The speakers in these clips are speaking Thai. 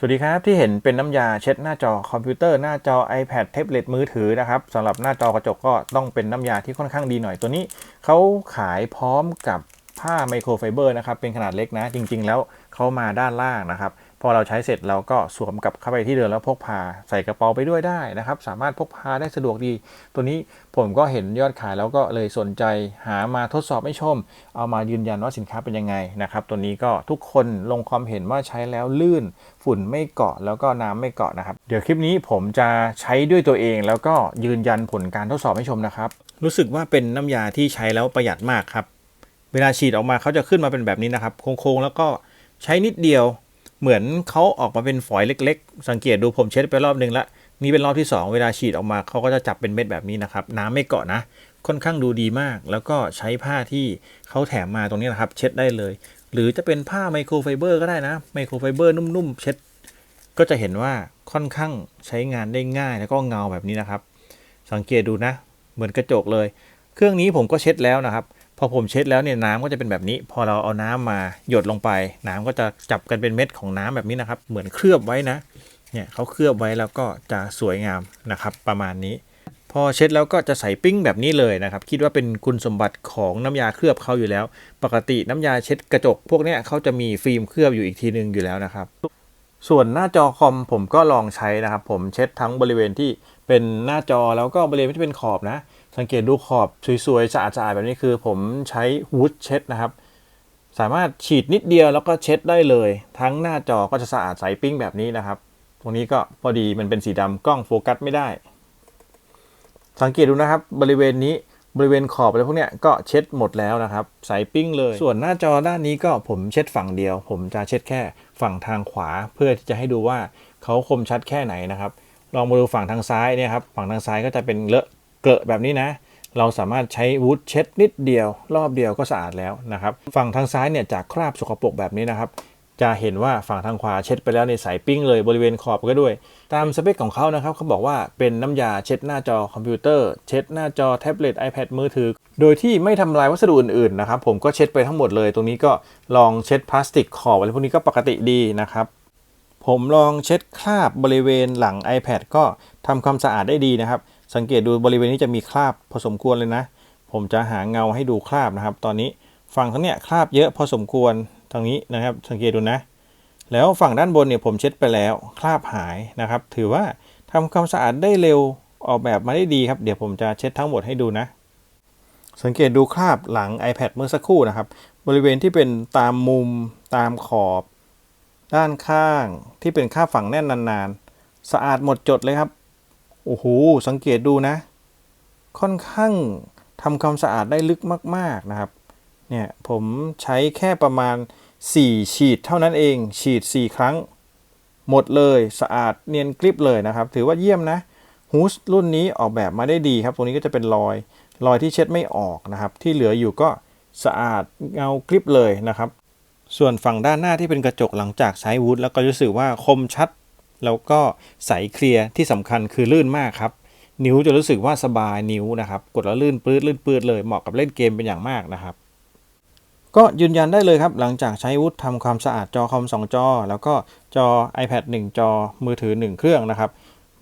สวัสดีครับ ที่เห็นเป็นน้ำยาเช็ดหน้าจอคอมพิวเตอร์หน้าจอ iPad แท็บเล็ตมือถือนะครับสำหรับหน้าจอกระจกก็ต้องเป็นน้ำยาที่ค่อนข้างดีหน่อยตัวนี้เขาขายพร้อมกับผ้าไมโครไฟเบอร์นะครับเป็นขนาดเล็กนะ จริง ๆ แล้วเขามาด้านล่างนะครับ พอเราใช้เสร็จเราก็สวมกลับเข้าไปที่เดิมแล้วพกพาใส่กระเป๋าไปด้วยได้นะครับ สามารถพกพาได้สะดวกดี ตัวนี้ผมก็เห็นยอดขายแล้วก็เลยสนใจหามาทดสอบให้ชม เอามายืนยันว่าสินค้าเป็นยังไงนะครับ ตัวนี้ก็ทุกคนลงความเห็นว่าใช้แล้วลื่น ฝุ่นไม่เกาะแล้วก็น้ำไม่เกาะนะครับ เดี๋ยวคลิปนี้ผมจะใช้ด้วยตัวเองแล้วก็ยืนยันผลการทดสอบให้ชมนะครับ รู้สึกว่าเป็นน้ำยาที่ใช้แล้วประหยัดมากครับ เวลาฉีดออกมาเขาจะขึ้นมาเป็นแบบนี้นะครับ โค้งๆแล้วก็ใช้นิดเดียว เหมือนเขาออกมาเป็นฝอยเล็ก ๆ สังเกตดูผมเช็ดไปรอบนึงละนี่เป็นรอบที่ 2 เวลาฉีดออกมาเขาก็จะจับเป็นเม็ดแบบนี้นะครับ น้ำไม่เกาะนะ ค่อนข้างดูดีมาก แล้วก็ใช้ผ้าที่เขาแถมมาตรงนี้นะครับ เช็ดได้เลย หรือจะเป็นผ้าไมโครไฟเบอร์ก็ได้นะไมโครไฟเบอร์นุ่มๆเช็ด ก็จะเห็นว่าค่อนข้างใช้งานได้ง่ายแล้วก็เงาแบบนี้นะครับ สังเกตดูนะ เหมือนกระจกเลย เครื่องนี้ผมก็เช็ดแล้วนะครับ พอผมเช็ดแล้วเนี่ยน้ำก็จะเป็นแบบนี้ พอเราเอาน้ำมาหยดลงไป น้ำก็จะจับกันเป็นเม็ดของน้ำแบบนี้นะครับ เหมือนเคลือบไว้นะเนี่ยเขาเคลือบไว้แล้วก็จะสวยงามนะครับ ประมาณนี้ พอเช็ดแล้วก็จะใส่ปิ้งแบบนี้เลยนะครับ คิดว่าเป็นคุณสมบัติของน้ำยาเคลือบเขาอยู่แล้ว ปกติน้ำยาเช็ดกระจก พวกเนี้ยเขาจะมีฟิล์มเคลือบอยู่อีกทีนึงอยู่แล้วนะครับ ส่วนหน้าจอคอมผมก็ลองใช้นะครับ ผมเช็ดทั้งบริเวณที่เป็นหน้าจอแล้วก็บริเวณที่เป็นขอบนะ สังเกตดูขอบสวยๆสะอาดๆแบบนี้คือ ผมใช้วูดเช็ดนะครับ สามารถฉีดนิดเดียวแล้วก็เช็ดได้เลย ทั้งหน้าจอก็จะสะอาดใสปิ้งแบบนี้นะครับ ตรงนี้ก็พอดีมันเป็นสีดำกล้องโฟกัสไม่ได้ สังเกตดูนะครับบริเวณนี้ บริเวณขอบอะไรพวกเนี้ยก็เช็ดหมดแล้วนะครับใสปิ้งเลย ส่วนหน้าจอด้านนี้ก็ผมเช็ดฝั่งเดียว ผมจะเช็ดแค่ฝั่งทางขวา เพื่อที่จะให้ดูว่าเขาคมชัดแค่ไหนนะครับ ลองมาดูฝั่งทางซ้ายเนี่ยครับฝั่งทางซ้ายก็จะเป็นเลอะเกลอะแบบนี้นะ เราสามารถใช้วูดเช็ดนิดเดียว รอบเดียวก็สะอาดแล้วนะครับ ฝั่งทางซ้ายเนี่ยจากคราบสกปรกแบบนี้นะครับ จะเห็นว่าฝั่งทางขวาเช็ดไปแล้วในใสปิ้งเลยบริเวณขอบก็ด้วย ตามสเปคของเขานะครับเขาบอกว่าเป็นน้ำยาเช็ดหน้าจอคอมพิวเตอร์ เช็ดหน้าจอแท็บเล็ต iPad มือถือ โดยที่ไม่ทำลายวัสดุอื่นๆนะครับผมก็เช็ดไปทั้งหมดเลย ตรงนี้ก็ลองเช็ดพลาสติกขอบอะไรพวกนี้ก็ปกติดีนะครับผมลองเช็ดคราบบริเวณหลัง iPad ก็ทำความสะอาดได้ดีนะครับ สังเกตดูบริเวณนี้จะมีคราบพอสมควรเลยนะ ผมจะหาเงาให้ดูคราบนะครับ ตอนนี้ฝั่งทั้งเนี้ยคราบเยอะพอสมควร ทางนี้นะครับ สังเกตดูนะ แล้วฝั่งด้านบนเนี่ยผมเช็ดไปแล้ว คราบหายนะครับ ถือว่าทำความสะอาดได้เร็วออกแบบมาได้ดีครับ เดี๋ยวผมจะเช็ดทั้งหมดให้ดูนะ สังเกตดูคราบหลัง iPad เมื่อสักครู่นะครับ บริเวณที่เป็นตามมุม ตามขอบ ด้านข้างที่เป็นคราบฝั่งแน่นนานๆ สะอาดหมดจดเลยครับ โอ้โห สังเกตดูนะ ค่อนข้างทำความสะอาดได้ลึกมาก ๆนะครับ เนี่ยผมใช้แค่ประมาณ 4 ฉีดเท่านั้นเอง ฉีด 4 ครั้ง หมดเลยสะอาดเนียนกริบเลยนะครับ ถือว่าเยี่ยมนะฮูสรุ่นนี้ออกแบบมาได้ดีครับ ตรงนี้ก็จะเป็นรอย รอยที่เช็ดไม่ออกนะครับ ที่เหลืออยู่ก็สะอาดเงากริบเลยนะครับ ส่วนฝั่งด้านหน้าที่เป็นกระจกหลังจากใช้วูดแล้วก็รู้สึกว่าคมชัด แล้วก็ใสเคลียร์ที่สำคัญคือลื่นมากครับ นิ้วจะรู้สึกว่าสบายนิ้วนะครับ กดแล้วลื่นปื้ดลื่นปื้ดเลยเหมาะกับเล่นเกมเป็นอย่างมากนะครับ ก็ยืนยันได้เลยครับ หลังจากใช้วุฒทำความสะอาดจอคอม2 จอ แล้วก็จอ iPad 1 จอมือถือ 1 เครื่องนะครับ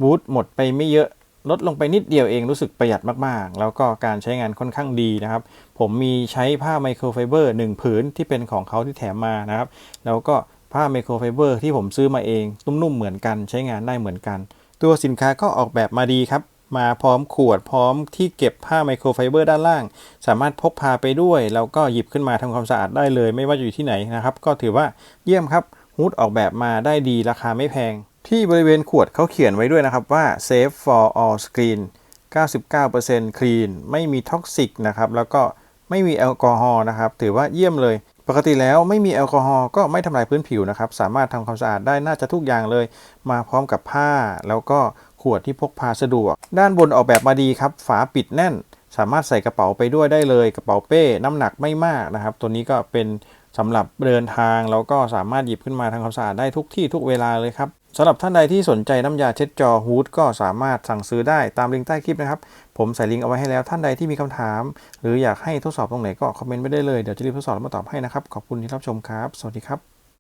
วูดหมดไปไม่เยอะลดลงไปนิดเดียวเองรู้สึกประหยัดมากๆ แล้วก็การใช้งานค่อนข้างดีนะครับ ผมมีใช้ผ้าไมโครไฟเบอร์1ผืนที่เป็นของเขาที่แถมมานะครับ แล้วก็ผ้าไมโครไฟเบอร์ที่ผมซื้อมาเองนุ่มๆเหมือนกันใช้งานได้เหมือนกัน ตัวสินค้าก็ออกแบบมาดีครับ มาพร้อมขวดพร้อมที่เก็บผ้าไมโครไฟเบอร์ด้านล่าง สามารถพกพาไปด้วยแล้วก็หยิบขึ้นมาทำความสะอาดได้เลย ไม่ว่าอยู่ที่ไหนนะครับ ก็ถือว่าเยี่ยมครับฮูดออกแบบมาได้ดีราคาไม่แพง ที่บริเวณขวดเขาเขียนไว้ด้วยนะครับว่า safe for all screen 99% clean ไม่มีท็อกซิกนะครับแล้วก็ไม่มีแอลกอฮอล์นะครับ ถือว่าเยี่ยมเลย ปกติแล้วไม่มีแอลกอฮอล์ก็ไม่ทำลายพื้นผิวนะครับ สามารถทำความสะอาดได้น่าจะทุกอย่างเลย มาพร้อมกับผ้าแล้วก็ ขวดที่พกพาสะดวก ด้านบนออกแบบมาดีครับ ฝาปิดแน่น สามารถใส่กระเป๋าไปด้วยได้เลย กระเป๋าเป้ น้ำหนักไม่มากนะครับ ตัวนี้ก็เป็นสำหรับเดินทางแล้วก็สามารถหยิบขึ้นมาทำความสะอาดได้ทุกที่ทุกเวลาเลยครับสำหรับท่านใดที่สนใจน้ำยาเช็ดจอฮูดก็สามารถสั่งซื้อได้ตามลิงก์ใต้คลิปนะครับ ผมใส่ลิงก์เอาไว้ให้แล้วท่านใดที่มีคำถาม หรืออยากให้ทดสอบตรงไหนก็คอมเมนต์ไว้ได้เลย เดี๋ยวจะรีบทดสอบแล้วมาตอบให้นะครับ ขอบคุณที่รับชมครับ สวัสดีครับ